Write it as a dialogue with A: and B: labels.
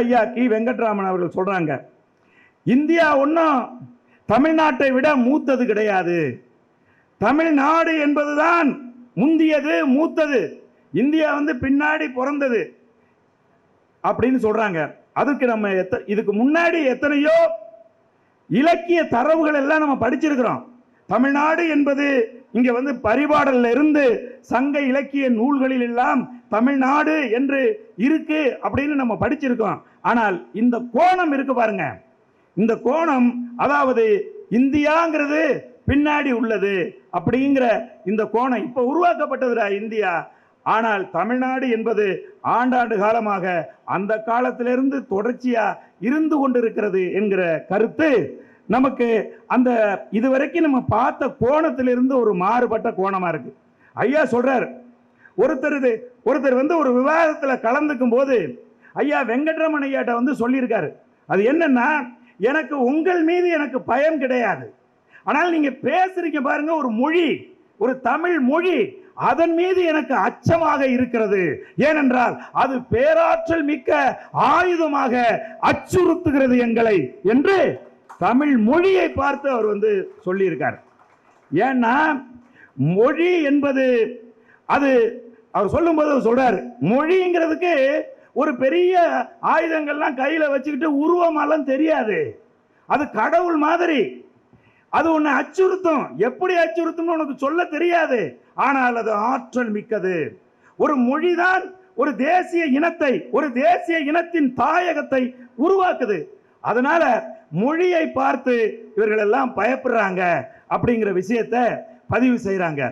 A: ஐயா கி. வெங்கட்ராமன் அவர்கள் சொல்கிறாங்க இந்தியா ஒன்றும் தமிழ்நாட்டை விட மூத்தது கிடையாது. தமிழ்நாடு என்பதுதான் முந்தியது மூத்தது. இந்தியா வந்து பின்னாடி பிறந்தது அப்படின்னு சொல்கிறாங்க அதுக்கு நம்ம எத்த இதுக்கு முன்னாடி எத்தனையோ இலக்கிய தரவுகள் எல்லாம் நம்ம படிச்சிருக்கிறோம். தமிழ்நாடு என்பது இங்கே வந்து பரிபாடல்ல இருந்து சங்க இலக்கிய நூல்களில் எல்லாம் தமிழ்நாடு என்று இருக்கு அப்படின்னு நம்ம படிச்சிருக்கோம். ஆனால் இந்த கோணம் இருக்கு பாருங்க. இந்த கோணம் அதாவது இந்தியாங்கிறது பின்னாடி உள்ளது அப்படிங்கிற இந்த கோணம் இப்போ உருவாக்கப்பட்டதுடா இந்தியா. ஆனால் தமிழ்நாடு என்பது ஆண்டாண்டு காலமாக அந்த காலத்திலிருந்து தொடர்ச்சியா இருந்து கொண்டிருக்கிறது என்கிற கருத்து. நமக்கு அந்த இதுவரைக்கும் நம்ம பார்த்த கோணத்திலிருந்து ஒரு மாறுபட்ட கோணமா இருக்கு. ஐயா சொல்றார் ஒருத்தர் இது ஒருத்தர் வந்து ஒரு விவாதத்தில் கலந்துக்கும் போது ஐயா வெங்கட்ரமன் ஐயாட்ட வந்து சொல்லியிருக்காரு. அது என்னன்னா எனக்கு உங்கள் மீது எனக்கு பயம் கிடையாது. ஆனால் நீங்கள் பேசுறீங்க பாருங்க ஒரு மொழி ஒரு தமிழ் மொழி அதன் மீது எனக்கு அச்சமாக இருக்கிறது. ஏனென்றால் அது பேராற்றல் மிக்க ஆயுதமாக அச்சுறுத்துகிறது எங்களை என்று தமிழ் மொழியை பார்த்து அவர் வந்து சொல்லியிருக்கார். ஏன்னா மொழி என்பது அது அவர் சொல்லும்போது அவர் மொழிங்கிறதுக்கு ஒரு பெரிய ஆயுதங்கள்லாம் கையில் வச்சுக்கிட்டு உருவமாலாம் தெரியாது. அது கடவுள் மாதிரி. அது உன்னை அச்சுறுத்தும். எப்படி அச்சுறுத்தும்னு உனக்கு சொல்ல தெரியாது. ஆனால் அது ஆற்றல் மிக்கது. ஒரு மொழிதான் ஒரு தேசிய இனத்தை ஒரு தேசிய இனத்தின் தாயகத்தை உருவாக்குது. அதனால மொழியை பார்த்து இவர்கள் எல்லாம் பயப்படுறாங்க அப்படிங்கிற விஷயத்தை பதிவு செய்கிறாங்க